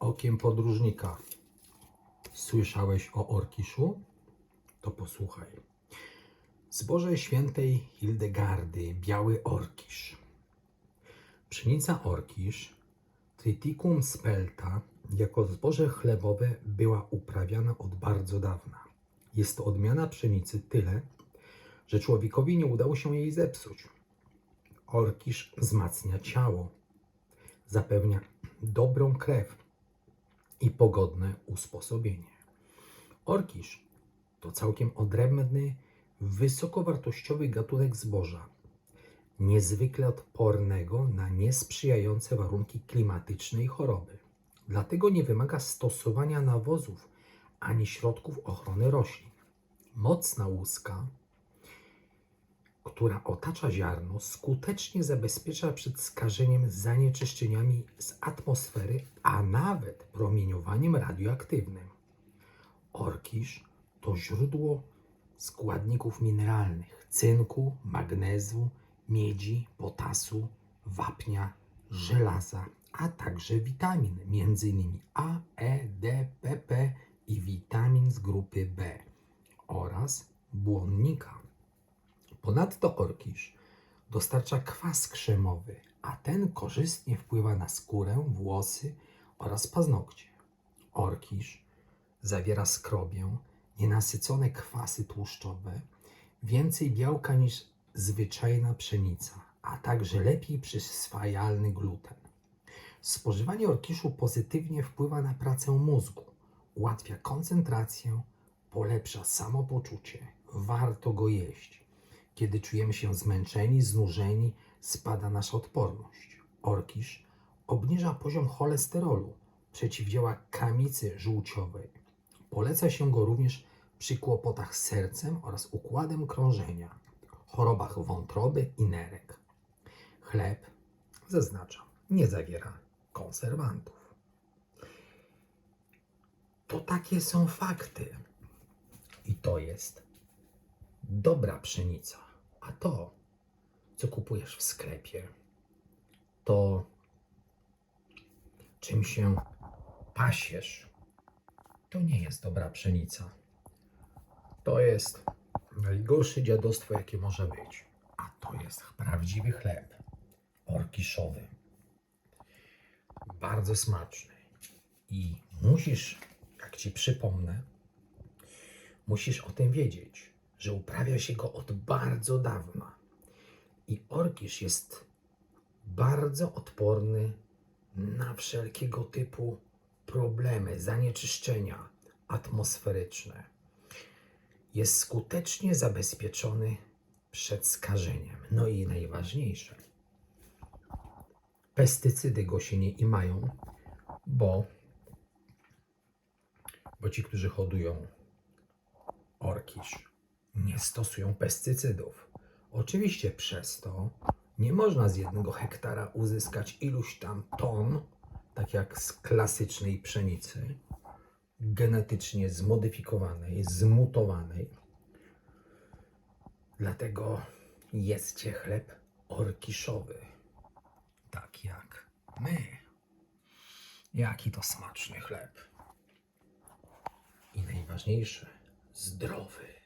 okiem podróżnika słyszałeś o Orkiszu? To posłuchaj. Zboże świętej Hildegardy, biały orkisz. Pszenica orkisz, Triticum spelta, jako zboże chlebowe była uprawiana od bardzo dawna. Jest to odmiana pszenicy tyle, że człowiekowi nie udało się jej zepsuć. Orkisz wzmacnia ciało, zapewnia dobrą krew i pogodne usposobienie. Orkisz to całkiem odrębny, wysokowartościowy gatunek zboża, niezwykle odpornego na niesprzyjające warunki klimatyczne i choroby. Dlatego nie wymaga stosowania nawozów ani środków ochrony roślin. Mocna łuska, która otacza ziarno, skutecznie zabezpiecza przed skażeniem zanieczyszczeniami z atmosfery, a nawet promieniowaniem radioaktywnym. Orkisz to źródło składników mineralnych cynku, magnezu, miedzi, potasu, wapnia, żelaza, a także witamin, m.in. A, E, D, PP i witamin z grupy B oraz błonnika. Ponadto orkisz dostarcza kwas krzemowy, a ten korzystnie wpływa na skórę, włosy oraz paznokcie. Orkisz zawiera skrobię, nienasycone kwasy tłuszczowe, więcej białka niż zwyczajna pszenica, a także lepiej przyswajalny gluten. Spożywanie orkiszu pozytywnie wpływa na pracę mózgu, ułatwia koncentrację, polepsza samopoczucie. Warto go jeść. Kiedy czujemy się zmęczeni, znużeni, spada nasza odporność. Orkisz obniża poziom cholesterolu, przeciwdziała kamicy żółciowej. Poleca się go również przy kłopotach z sercem oraz układem krążenia, chorobach wątroby i nerek. Chleb, zaznaczam, nie zawiera konserwantów. To takie są fakty. I to jest dobra pszenica. A to, co kupujesz w sklepie, to czym się pasiesz, to nie jest dobra pszenica. To jest najgorsze dziadostwo, jakie może być. A to jest prawdziwy chleb orkiszowy. Bardzo smaczny. I musisz, jak ci przypomnę, musisz o tym wiedzieć, że uprawia się go od bardzo dawna. I orkisz jest bardzo odporny na wszelkiego typu problemy, zanieczyszczenia atmosferyczne. Jest skutecznie zabezpieczony przed skażeniem. No i najważniejsze, pestycydy go się nie imają, bo, bo ci, którzy hodują orkisz, nie stosują pestycydów. Oczywiście przez to nie można z jednego hektara uzyskać iluś tam ton, tak jak z klasycznej pszenicy, genetycznie zmodyfikowanej, zmutowanej. Dlatego jedzcie chleb orkiszowy, tak jak my. Jaki to smaczny chleb. I najważniejsze, zdrowy.